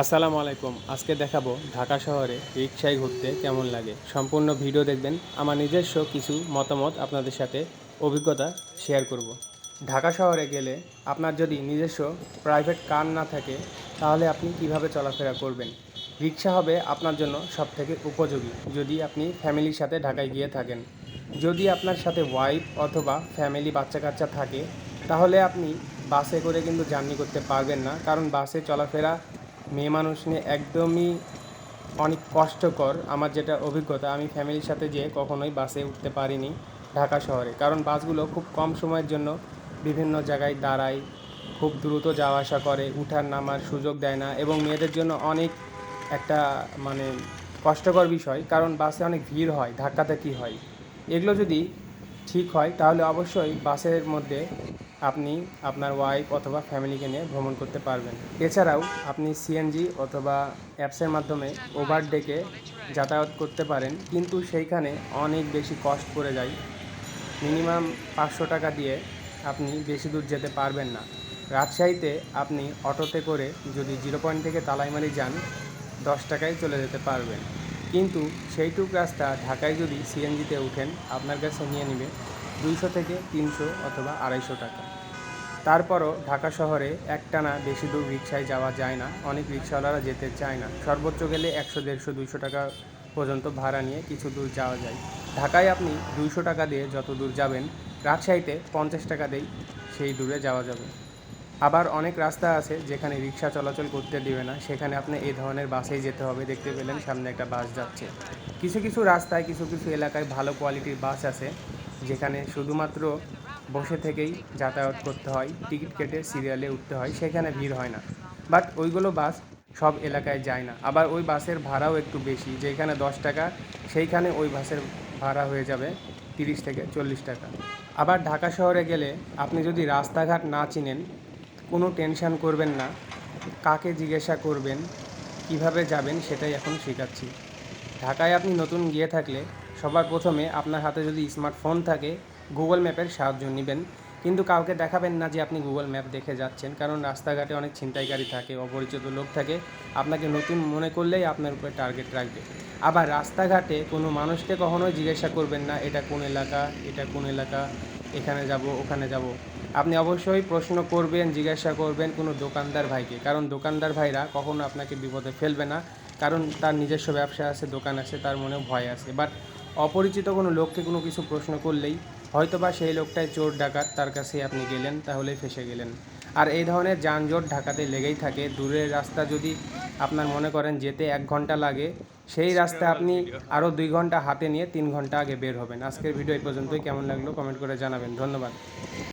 আসসালামু আলাইকুম। আজকে দেখাবো ঢাকা শহরে রিক্সায় ঘুরতে কেমন লাগে। সম্পূর্ণ ভিডিও দেখবেন। আমার নিজস্ব কিছু মতামত আপনাদের সাথে অভিজ্ঞতা শেয়ার করব। ঢাকা শহরে গেলে আপনার যদি নিজস্ব প্রাইভেট কার না থাকে, তাহলে আপনি কীভাবে চলাফেরা করবেন? রিক্সা হবে আপনার জন্য সবথেকে উপযোগী, যদি আপনি ফ্যামিলির সাথে ঢাকায় গিয়ে থাকেন। যদি আপনার সাথে ওয়াইফ অথবা ফ্যামিলি বাচ্চা কাচ্চা থাকে, তাহলে আপনি বাসে করে কিন্তু জার্নি করতে পারবেন না, কারণ বাসে চলাফেরা মেয়ে মানুষ নিয়ে একদমই অনেক কষ্টকর আমার যেটা অভিজ্ঞতা, আমি ফ্যামিলির সাথে যেয়ে কখনোই বাসে উঠতে পারিনি ঢাকা শহরে। কারণ বাসগুলো খুব কম সময়ের জন্য বিভিন্ন জায়গায় দাঁড়ায়, খুব দ্রুত যাওয়া আসা করে, উঠার নামার সুযোগ দেয় না এবং মেয়েদের জন্য অনেক একটা মানে কষ্টকর বিষয়, কারণ বাসে অনেক ভিড় হয়, ধাক্কাধাক্কি হয়। এগুলো যদি ঠিক হয়, তাহলে অবশ্যই বাসের মধ্যে আপনি আপনার ওয়াইফ অথবা ফ্যামিলিকে নিয়ে ভ্রমণ করতে পারবেন। এছাড়াও আপনি সিএনজি অথবা অ্যাপসের মাধ্যমে ওভারডেকে যাতায়াত করতে পারেন, কিন্তু সেইখানে অনেক বেশি কষ্ট পড়ে যায়। মিনিমাম পাঁচশো টাকা দিয়ে আপনি বেশি দূর যেতে পারবেন না। রাজশাহীতে আপনি অটোতে করে যদি জিরো পয়েন্ট থেকে তালাইমারি যান, দশ টাকায় চলে যেতে পারবেন। কিন্তু সেইটুক রাস্তা ঢাকায় যদি সিএনজিতে উঠেন আপনার কাছে নিয়ে নেবে দুইশো থেকে তিনশো অথবা আড়াইশো টাকা। তারপরও ঢাকা শহরে একটানা বেশি দূর রিক্সায় যাওয়া যায় না। অনেক রিক্সাওয়ালারা যেতে চায় না। সর্বোচ্চ গেলে একশো, দেড়শো, দুইশো টাকা পর্যন্ত ভাড়া নিয়ে কিছু দূর যাওয়া যায়। ঢাকায় আপনি দুইশো টাকা দিয়ে যত দূর যাবেন, রাজশাহীতে পঞ্চাশ টাকা দিয়েই সেই দূরে যাওয়া যাবে। আবার অনেক রাস্তা আছে যেখানে রিক্সা চলাচল করতে দিবে না। সেখানে আপনি এই ধরনের বাসেই যেতে হবে। দেখতে পেলেন সামনে একটা বাস যাচ্ছে। কিছু কিছু রাস্তায়, কিছু কিছু এলাকায় ভালো কোয়ালিটির বাস আছে। যেখানে শুধুমাত্র বসে থেকেই যাতায়াত করতে হয়, টিকিট কেটে সিরিয়ালে উঠতে হয়, সেখানে ভিড় হয় না। বাট ওইগুলো বাস সব এলাকায় যায় না। আবার ওই বাসের ভাড়াও একটু বেশি। যেখানে দশ টাকা, সেইখানে ওই বাসের ভাড়া হয়ে যাবে তিরিশ থেকে চল্লিশ টাকা। আবার ঢাকা শহরে গেলে আপনি যদি রাস্তাঘাট না চিনেন, কোনো টেনশন করবেন না। কাকে জিজ্ঞাসা করবেন, কীভাবে যাবেন সেটাই এখন শেখাচ্ছি। ঢাকায় আপনি নতুন গিয়ে থাকলে সবার প্রথমে আপনার হাতে যদি স্মার্টফোন থাকে গুগল ম্যাপের সাহায্য নেবেন। কিন্তু কাউকে দেখাবেন না যে আপনি গুগল ম্যাপ দেখে যাচ্ছেন, কারণ রাস্তাঘাটে অনেক ছিনতাইকারী থাকে, অপরিচিত লোক থাকে। আপনাকে নতুন মনে করলেই আপনার উপরে টার্গেট রাখবে। আবার রাস্তাঘাটে কোনো মানুষকে কখনোই জিজ্ঞাসা করবেন না, এটা কোন এলাকা? এটা কোন এলাকা? এখানে যাব, ওখানে যাব? আপনি অবশ্যই প্রশ্ন করবেন, জিজ্ঞাসা করবেন কোনো দোকানদার ভাইকে। কারণ দোকানদার ভাইরা কখনো আপনাকে বিপদে ফেলবে না, কারণ তার নিজস্ব ব্যবসা আছে, দোকান আছে, তার মনেও ভয় আছে। বাট অপরিচিত কোনো লোককে কোনো কিছু প্রশ্ন করলেই হয়তো বা সেই লোকটাই চোর ডাকাত, তার কাছে আপনি গেলেন, তাহলেই ফেসে গেলেন। আর এই ধরনের যানজট ঢাকাতে লেগেই থাকে। দূরের রাস্তা যদি আপনার মনে করেন যেতে এক ঘণ্টা লাগে, সেই রাস্তা আপনি আরও দুই ঘণ্টা হাতে নিয়ে তিন ঘণ্টা আগে বের হবেন। আজকের ভিডিও এই পর্যন্তই। কেমন লাগল কমেন্ট করে জানাবেন। ধন্যবাদ।